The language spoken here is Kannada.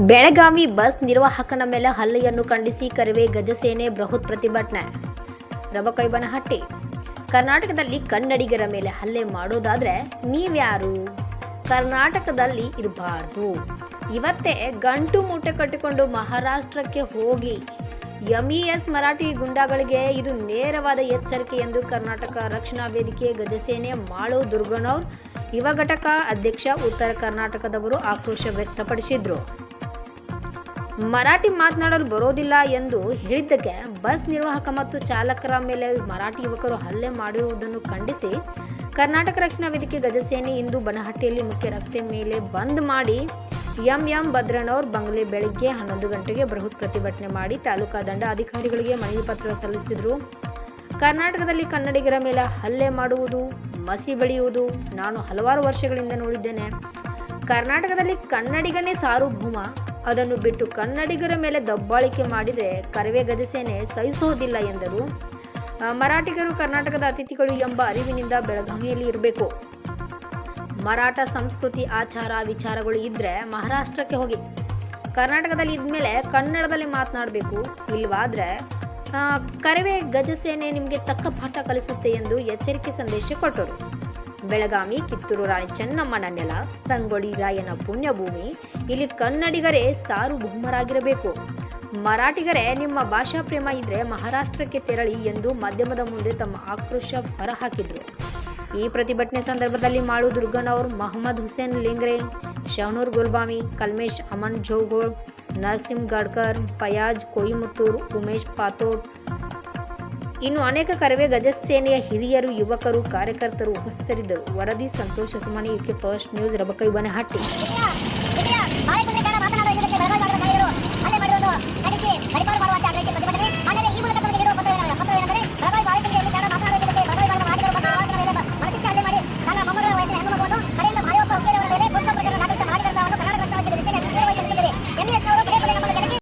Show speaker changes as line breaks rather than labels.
ಬೆಳಗಾವಿ ಬಸ್ ನಿರ್ವಾಹಕನ ಮೇಲೆ ಹಲ್ಲೆಯನ್ನು ಖಂಡಿಸಿ ಕರವೇ ಗಜಸೇನೆ ಬೃಹತ್ ಪ್ರತಿಭಟನೆ. ರಬಕೈಬನಹಟ್ಟಿ. ಕರ್ನಾಟಕದಲ್ಲಿ ಕನ್ನಡಿಗರ ಮೇಲೆ ಹಲ್ಲೆ ಮಾಡೋದಾದ್ರೆ ನೀವ್ಯಾರು? ಕರ್ನಾಟಕದಲ್ಲಿ ಇರಬಾರ್ದು. ಇವತ್ತೇ ಗಂಟು ಮೂಟೆ ಕಟ್ಟಿಕೊಂಡು ಮಹಾರಾಷ್ಟ್ರಕ್ಕೆ ಹೋಗಿ. ಎಂಇಎಸ್ ಮರಾಠಿ ಗುಂಡಾಗಳಿಗೆ ಇದು ನೇರವಾದ ಎಚ್ಚರಿಕೆ ಎಂದು ಕರ್ನಾಟಕ ರಕ್ಷಣಾ ವೇದಿಕೆ ಗಜಸೇನೆ ಮಾಳು ದುರ್ಗನೌರ್, ಯುವ ಘಟಕ ಅಧ್ಯಕ್ಷ ಉತ್ತರ ಕರ್ನಾಟಕದವರು ಆಕ್ರೋಶ ವ್ಯಕ್ತಪಡಿಸಿದ್ರು. ಮರಾಠಿ ಮಾತನಾಡಲು ಬರೋದಿಲ್ಲ ಎಂದು ಹೇಳಿದ್ದಕ್ಕೆ ಬಸ್ ನಿರ್ವಾಹಕ ಮತ್ತು ಚಾಲಕರ ಮೇಲೆ ಮರಾಠಿ ಯುವಕರು ಹಲ್ಲೆ ಮಾಡಿರುವುದನ್ನು ಖಂಡಿಸಿ ಕರ್ನಾಟಕ ರಕ್ಷಣಾ ವೇದಿಕೆ ಗಜಸೇನೆ ಇಂದು ಬನಹಟ್ಟಿಯಲ್ಲಿ ಮುಖ್ಯ ರಸ್ತೆ ಮೇಲೆ ಬಂದ್ ಮಾಡಿ ಎಂ ಎಂ ಭದ್ರನವ್ರ ಬಂಗ್ಲೆ ಬೆಳಗ್ಗೆ ಹನ್ನೊಂದು ಗಂಟೆಗೆ ಬೃಹತ್ ಪ್ರತಿಭಟನೆ ಮಾಡಿ ತಾಲೂಕಾ ದಂಡ ಅಧಿಕಾರಿಗಳಿಗೆ ಮನವಿ ಪತ್ರ ಸಲ್ಲಿಸಿದರು. ಕರ್ನಾಟಕದಲ್ಲಿ ಕನ್ನಡಿಗರ ಮೇಲೆ ಹಲ್ಲೆ ಮಾಡುವುದು, ಮಸಿ ಬೆಳೆಯುವುದು ನಾನು ಹಲವಾರು ವರ್ಷಗಳಿಂದ ನೋಡಿದ್ದೇನೆ. ಕರ್ನಾಟಕದಲ್ಲಿ ಕನ್ನಡಿಗನೇ ಸಾರ್ವಭೌಮ. ಅದನ್ನು ಬಿಟ್ಟು ಕನ್ನಡಿಗರ ಮೇಲೆ ದಬ್ಬಾಳಿಕೆ ಮಾಡಿದರೆ ಕರವೇ ಗಜಸೇನೆ ಸಹಿಸೋದಿಲ್ಲ ಎಂದರು. ಮರಾಠಿಗರು ಕರ್ನಾಟಕದ ಅತಿಥಿಗಳು ಎಂಬ ಅರಿವಿನಿಂದ ಬೆಳಗಾವಿಯಲ್ಲಿ ಇರಬೇಕು. ಮರಾಠ ಸಂಸ್ಕೃತಿ ಆಚಾರ ವಿಚಾರಗಳು ಇದ್ದರೆ ಮಹಾರಾಷ್ಟ್ರಕ್ಕೆ ಹೋಗಿ. ಕರ್ನಾಟಕದಲ್ಲಿ ಇದ್ಮೇಲೆ ಕನ್ನಡದಲ್ಲಿ ಮಾತನಾಡಬೇಕು. ಇಲ್ವಾದ್ರೆ ಕರವೇ ಗಜಸೇನೆ ನಿಮಗೆ ತಕ್ಕ ಪಾಠ ಕಲಿಸುತ್ತೆ ಎಂದು ಎಚ್ಚರಿಕೆ ಸಂದೇಶ ಕೊಟ್ಟರು. ಬೆಳಗಾವಿ, ಕಿತ್ತೂರು ರಾಣಿ ಚೆನ್ನಮ್ಮನ ನೆಲ ಸಂಗೊಳ್ಳಿ ರಾಯನ ಪುಣ್ಯಭೂಮಿ, ಇಲ್ಲಿ ಕನ್ನಡಿಗರೇ ಬಹುಮರಾಗಿರಬೇಕು. ಮರಾಠಿಗರೇ, ನಿಮ್ಮ ಭಾಷಾ ಪ್ರೇಮ ಇದ್ರೆ ಮಹಾರಾಷ್ಟ್ರಕ್ಕೆ ತೆರಳಿ ಎಂದು ಮಾಧ್ಯಮದ ಮುಂದೆ ತಮ್ಮ ಆಕ್ರೋಶ ಹೊರಹಾಕಿದ್ರು ಈ ಪ್ರತಿಭಟನೆ ಸಂದರ್ಭದಲ್ಲಿ ಮಾಳು ದುರ್ಗನವರ್ ಮೊಹಮ್ಮದ್ ಹುಸೇನ್ ಲಿಂಗ್ರೆ ಶಹನೂರ್ ಗುಲ್ಬಾಮಿ, ಕಲ್ಮೇಶ್ ಅಮನ್ ಜೋಗೋಳ್ ನರಸಿಂಹ್ ಗಡ್ಕರ್ ಪಯಾಜ್ ಕೊಯಿಮುತ್ತೂರ್, ಉಮೇಶ್ ಪಾತೋಡ್ ಇನ್ನು ಅನೇಕ ಕರವೇ ಗಜಸೇನೆಯ ಹಿರಿಯರು, ಯುವಕರು, ಕಾರ್ಯಕರ್ತರು ಉಪಸ್ಥಿತರಿದ್ದರು. ವರದಿ, ಸಂತೋಷ, ಸುಮನಿ ಫಸ್ಟ್ ನ್ಯೂಸ್, ರಬಕೈ, ಬನಹಟ್ಟಿ.